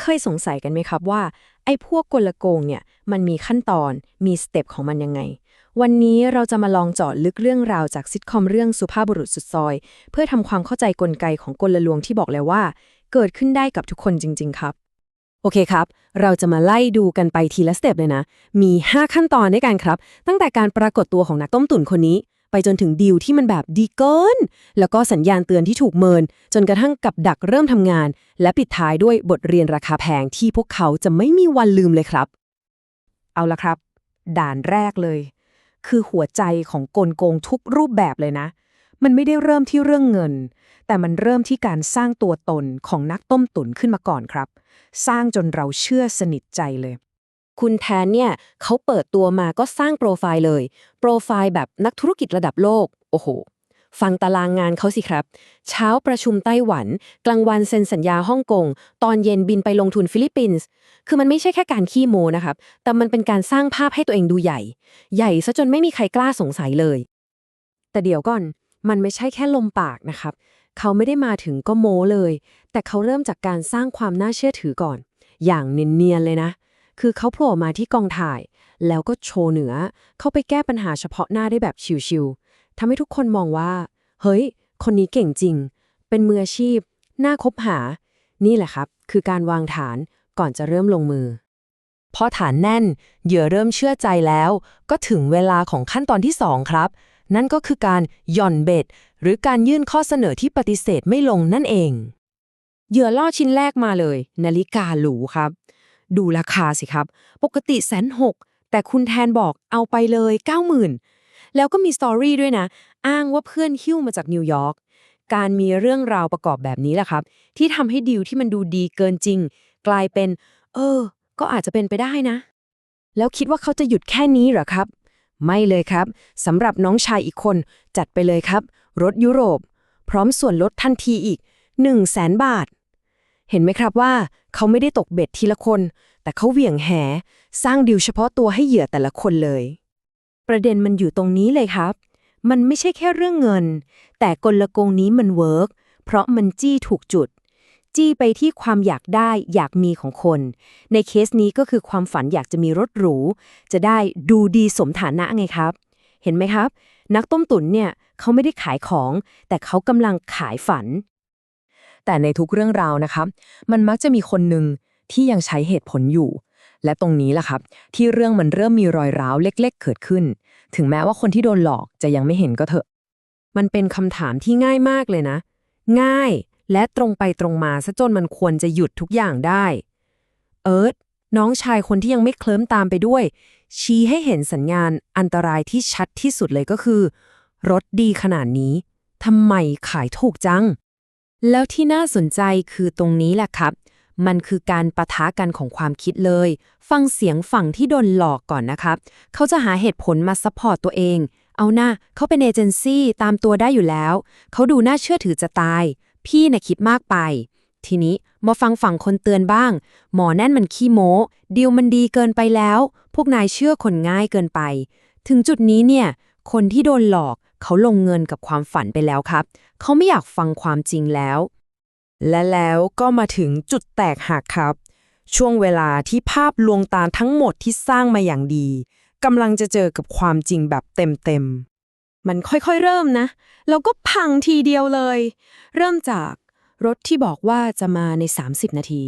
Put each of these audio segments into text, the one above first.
เคยสงสัยกันไหมครับว่า ไอ้พวกกลโกงเนี่ยมันมีขั้นตอนมีสเต็ปของมันยังไง วันนี้เราจะมาลองเจาะลึกเรื่องราวจากซิทคอมเรื่องสุภาพบุรุษสุดซอย เพื่อทำความเข้าใจกลไกของกลลวงที่บอกแล้วว่า เกิดขึ้นได้กับทุกคนจริง ๆ ครับ โอเคครับ เราจะมาไล่ดูกันไปทีละสเต็ปเลยนะ มี 5 ขั้นตอนด้วยกันครับ ตั้งแต่การปรากฏตัวของนักต้มตุ๋นคนนี้ ไปจนถึงดีลที่มันแบบดีเกิน แล้วก็สัญญาณเตือนที่ถูกเมิน จนกระทั่งกับดักเริ่มทำงาน และปิดท้ายด้วยบทเรียนราคาแพงที่พวกเขาจะไม่มีวันลืมเลยครับ เอาละครับ ด่านแรกเลย คือหัวใจของกลโกงทุกรูปแบบเลยนะ มันไม่ได้เริ่มที่เรื่องเงิน แต่มันเริ่มที่การสร้างตัวตนของนักต้มตุ๋นขึ้นมาก่อนครับ สร้างจนเราเชื่อสนิทใจเลย คุณแทนเนี่ยเขาเปิดตัวมาก็สร้างโปรไฟล์เลย โปรไฟล์แบบนักธุรกิจระดับโลก โอ้โห ฟังตารางงานเขาสิครับ เช้าประชุมไต้หวัน กลางวันเซ็นสัญญาฮ่องกง ตอนเย็นบินไปลงทุนฟิลิปปินส์ คือมันไม่ใช่แค่การขี้โมนะครับ แต่มันเป็นการสร้างภาพให้ตัวเองดูใหญ่ ใหญ่ซะจนไม่มีใครกล้าสงสัยเลย แต่เดี๋ยวก่อน มันไม่ใช่แค่ลมปากนะครับ เขาไม่ได้มาถึงก็โมเลย แต่เขาเริ่มจากการสร้างความน่าเชื่อถือก่อน อย่างเนียนๆเลยนะ คือเขาโผล่มาที่กองถ่าย แล้วก็โชว์เหนือ เข้าไปแก้ปัญหาเฉพาะหน้าได้แบบชิวๆทำให้ทุกคนมองว่า เฮ้ย คนนี้เก่งจริง เป็นมืออาชีพ น่าคบหา นี่แหละครับ คือการวางฐานก่อนจะเริ่มลงมือ พอฐานแน่น เหยื่อเริ่มเชื่อใจแล้ว ก็ถึงเวลาของขั้นตอนที่2ครับ นั่นก็คือการหย่อนเบ็ด หรือการยื่นข้อเสนอที่ปฏิเสธไม่ลงนั่นเอง เหยื่อล่อชิ้นแรกมาเลย นาฬิกาหรูครับ ดูราคาสิครับ ปกติแสนหกแต่คุณแทนบอกเอาไปเลย 90,000 แล้วก็มีสตอรี่ด้วยนะ อ้างว่าเพื่อนหิ้วมาจากนิวยอร์กการมีเรื่องราวประกอบแบบนี้แหละครับ ที่ทำให้ดีลที่มันดูดีเกินจริง กลายเป็น เออ ก็อาจจะเป็นไปได้นะ แล้วคิดว่าเขาจะหยุดแค่นี้เหรอครับ ไม่เลยครับสำหรับน้องชายอีกคน จัดไปเลยครับ รถยุโรป พร้อมส่วนลดทันทีอีก 1 0 0 0 0แสนบาท เห็นไหมครับว่า เขาไม่ได้ตกเบ็ดทีละคน แต่เขาเหวี่ยงแห สร้างดิวเฉพาะตัวให้เหยื่อแต่ละคนเลย ประเด็นมันอยู่ตรงนี้เลยครับ มันไม่ใช่แค่เรื่องเงิน แต่กลโกงนี้มันเวิร์กเพราะมันจี้ถูกจุด จี้ไปที่ความอยากได้อยากมีของคน ในเคสนี้ก็คือความฝันอยากจะมีรถหรู จะได้ดูดีสมฐานะไงครับ เห็นไหมครับ นักต้มตุ๋นเนี่ยเขาไม่ได้ขายของ แต่เขากำลังขายฝัน แต่ในทุกเรื่องราวนะครับมันมักจะมีคนหนึ่งที่ยังใช้เหตุผลอยู่ และตรงนี้แหละครับ ที่เรื่องมันเริ่มมีรอยร้าวเล็ก ๆ เกิดขึ้น ถึงแม้ว่าคนที่โดนหลอกจะยังไม่เห็นก็เถอะ มันเป็นคำถามที่ง่ายมากเลยนะ ง่ายและตรงไปตรงมาซะจนมันควรจะหยุดทุกอย่างได้ เอิร์ธน้องชายคนที่ยังไม่เคลิ้มตามไปด้วย ชี้ให้เห็นสัญญาณอันตรายที่ชัดที่สุดเลยก็คือ รถดีขนาดนี้ทำไมขายถูกจัง แล้วที่น่าสนใจคือตรงนี้แหละครับ มันคือการปะทะกันของความคิดเลย ฟังเสียงฝั่งที่โดนหลอกก่อนนะครับ เขาจะหาเหตุผลมาซัพพอร์ตตัวเอง เอาหน้าเขาเป็นเอเจนซี่ตามตัวได้อยู่แล้ว เขาดูน่าเชื่อถือจะตาย พี่น่ะคิดมากไป ทีนี้มาฟังฝั่งคนเตือนบ้าง หมอแน่นมันขี้โม้ดีลมันดีเกินไปแล้ว พวกนายเชื่อคนง่ายเกินไป ถึงจุดนี้เนี่ย คนที่โดนหลอก เขาลงเงินกับความฝันไปแล้วครับ เขาไม่อยากฟังความจริงแล้ว และแล้วก็มาถึงจุดแตกหักครับ ช่วงเวลาที่ภาพลวงตาทั้งหมดที่สร้างมาอย่างดีกำลังจะเจอกับความจริงแบบเต็มๆ มันค่อยๆเริ่มนะ แล้วก็พังทีเดียวเลย เริ่มจากรถที่บอกว่าจะมาใน 30 นาที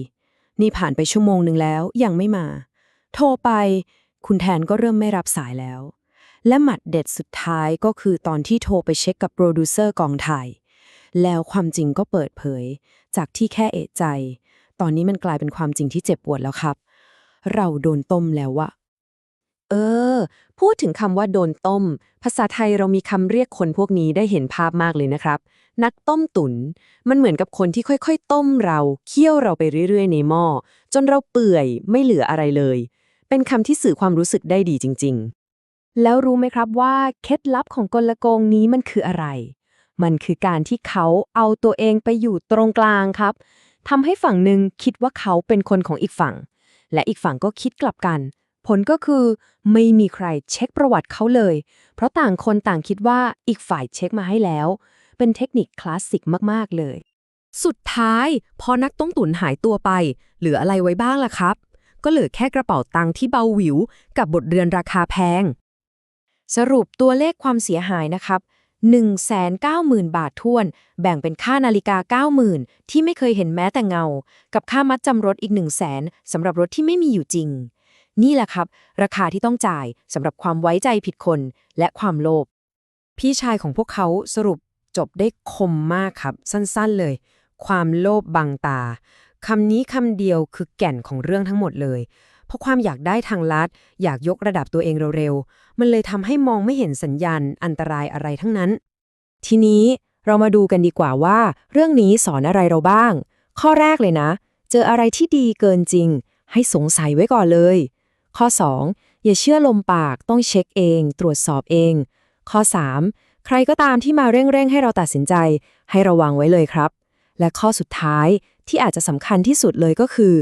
นี่ผ่านไปชั่วโมงหนึ่งแล้วยังไม่มา โทรไป คุณแทนก็เริ่มไม่รับสายแล้ว และหมัดเด็ดสุดท้ายก็คือตอนที่โทรไปเช็คกับโปรดิวเซอร์กองถ่าย แล้วความจริงก็เปิดเผย จากที่แค่เอะใจ ตอนนี้มันกลายเป็นความจริงที่เจ็บปวดแล้วครับ เราโดนต้มแล้วอะเออ พูดถึงคำว่าโดนต้ม ภาษาไทยเรามีคำเรียกคนพวกนี้ได้เห็นภาพมากเลยนะครับ นักต้มตุน๋นมันเหมือนกับคนที่ค่อยๆ ต้มเรา เคี่ยวเราไปเรื่อยๆ ในหม้อจนเราเปื่อยไม่เหลืออะไรเลย เป็นคำที่สื่อความรู้สึกได้ดีจริงๆ แล้วรู้ไหมครับว่าเคล็ดลับของกลโกงนี้มันคืออะไร มันคือการที่เขาเอาตัวเองไปอยู่ตรงกลางครับทำให้ฝั่งหนึ่งคิดว่าเขาเป็นคนของอีกฝั่ง และอีกฝั่งก็คิดกลับกัน ผลก็คือไม่มีใครเช็คประวัติเขาเลย เพราะต่างคนต่างคิดว่าอีกฝ่ายเช็คมาให้แล้ว เป็นเทคนิคคลาสสิกมาก ๆ เลย สุดท้าย พอนักต้มตุ๋นหายตัวไป เหลืออะไรไว้บ้างล่ะครับ ก็เหลือแค่กระเป๋าตังค์ที่เบาหวิว กับบทเรือนราคาแพง สรุปตัวเลขความเสียหายนะครับ190,000 บาททวน แบ่งเป็นค่านาฬิกา 90,000 ที่ไม่เคยเห็นแม้แต่เงา กับค่ามัดจำรถอีก 1 0 0 0 0แสนสำหรับรถที่ไม่มีอยู่จริง นี่แหละครับ ราคาที่ต้องจ่ายสำหรับความไว้ใจผิดคนและความโลภพี่ชายของพวกเขาสรุปจบได้คมมากครับ สั้นๆเลย ความโลภบังตาคำนี้คำเดียวคือแก่นของเรื่องทั้งหมดเลย ราะความอยากได้ทางลัด อยากยกระดับตัวเองเร็วๆ มันเลยทำให้มองไม่เห็นสัญญาณอันตรายอะไรทั้งนั้น ทีนี้เรามาดูกันดีกว่าว่า เรื่องนี้สอนอะไรเราบ้าง ข้อแรกเลยนะ เจออะไรที่ดีเกินจริง ให้สงสัยไว้ก่อนเลย ข้อ 2 อย่าเชื่อลมปากต้องเช็คเอง ตรวจสอบเอง ข้อ 3 ใครก็ตามที่มาเร่ง ๆ ให้เราตัดสินใจ ให้ระวังไว้เลยครับ และข้อสุดท้ายที่อาจจะสำคัญที่สุดเลยก็คือ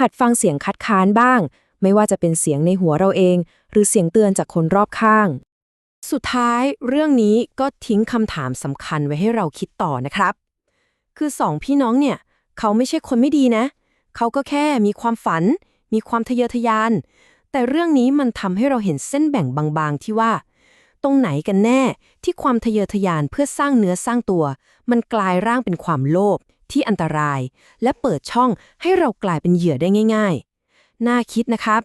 หัดฟังเสียงคัดค้านบ้าง ไม่ว่าจะเป็นเสียงในหัวเราเอง หรือเสียงเตือนจากคนรอบข้าง สุดท้ายเรื่องนี้ก็ทิ้งคำถามสำคัญไว้ให้เราคิดต่อนะครับ คือสองพี่น้องเนี่ย เขาไม่ใช่คนไม่ดีนะ เขาก็แค่มีความฝัน มีความทะเยอทะยาน แต่เรื่องนี้มันทำให้เราเห็นเส้นแบ่งบางๆที่ว่า ตรงไหนกันแน่ที่ความทะเยอทะยานเพื่อสร้างเนื้อสร้างตัว มันกลายร่างเป็นความโลภ ที่อันตราย และเปิดช่องให้เรากลายเป็นเหยื่อได้ง่าย ๆ น่าคิดนะครับ